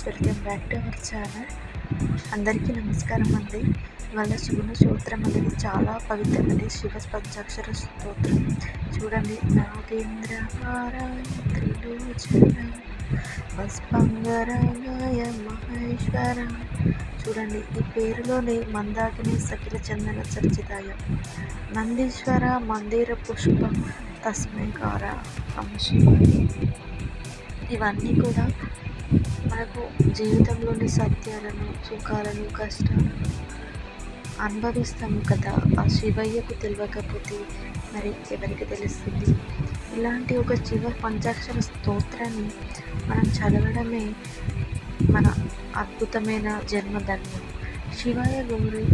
Friends welcome back to our channel. అందరికీ నమస్కారం అండి. వాళ్ళ శివుని స్తోత్రం అనేది చాలా పవిత్రమైనది శివ పంచాక్షర స్తోత్రం. చూడండి. నాగేంద్ర హారాయ త్రిలోచన మహేశ్వర. చూడండి. ఈ పేరులోనే మందాకిని సకిల చందన చర్చితాయ. నందీశ్వర మందిర పుష్పం. తస్మై కార ఇవన్నీ కూడా మనకు జీవితంలోని సత్యాలను సుఖాలను కష్టాలను అనుభవిస్తాము కదా. ఆ శివయ్యకు తెలియకపోతే మరి ఎవరికి తెలుస్తుంది? ఇలాంటి ఒక శివ పంచాక్షర స్తోత్రాన్ని మనం చదవడమే మన అద్భుతమైన జన్మధన్యం శివాయ గౌరి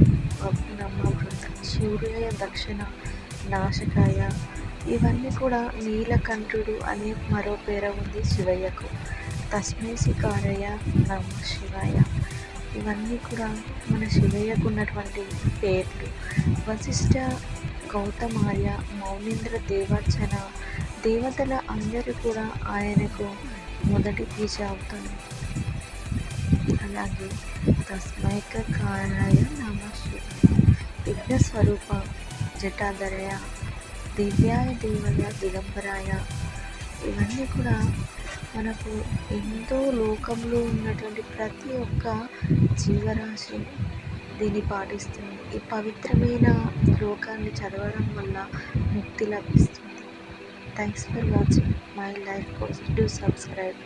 నమ్మ వృత సూర్యాయ దక్షిణ నాశకాయ ఇవన్నీ కూడా నీలకంఠుడు అనే మరో పేర ఉంది శివయ్యకు. తస్మై శికారయ నమ శివాయ. ఇవన్నీ కూడా మన శివయ్యకు ఉన్నటువంటి పేర్లు. వశిష్ఠ గౌతమార్య మౌనేంద్ర దేవార్చన దేవతల అందరూ కూడా ఆయనకు మొదటి పూజ అవుతుంది అలాగే తస్మైక కారాయ నమ విఘ్న స్వరూప జటాధరయ దివ్యాయ దేవయ దిగంబరాయ ఇవన్నీ కూడా మనకు ఎంతో లోకంలో ఉన్నటువంటి ప్రతి ఒక్క జీవరాశి దీన్ని పాటిస్తుంది. ఈ పవిత్రమైన శ్లోకాన్ని చదవడం వల్ల ముక్తి లభిస్తుంది. Thanks for watching my life course do subscribe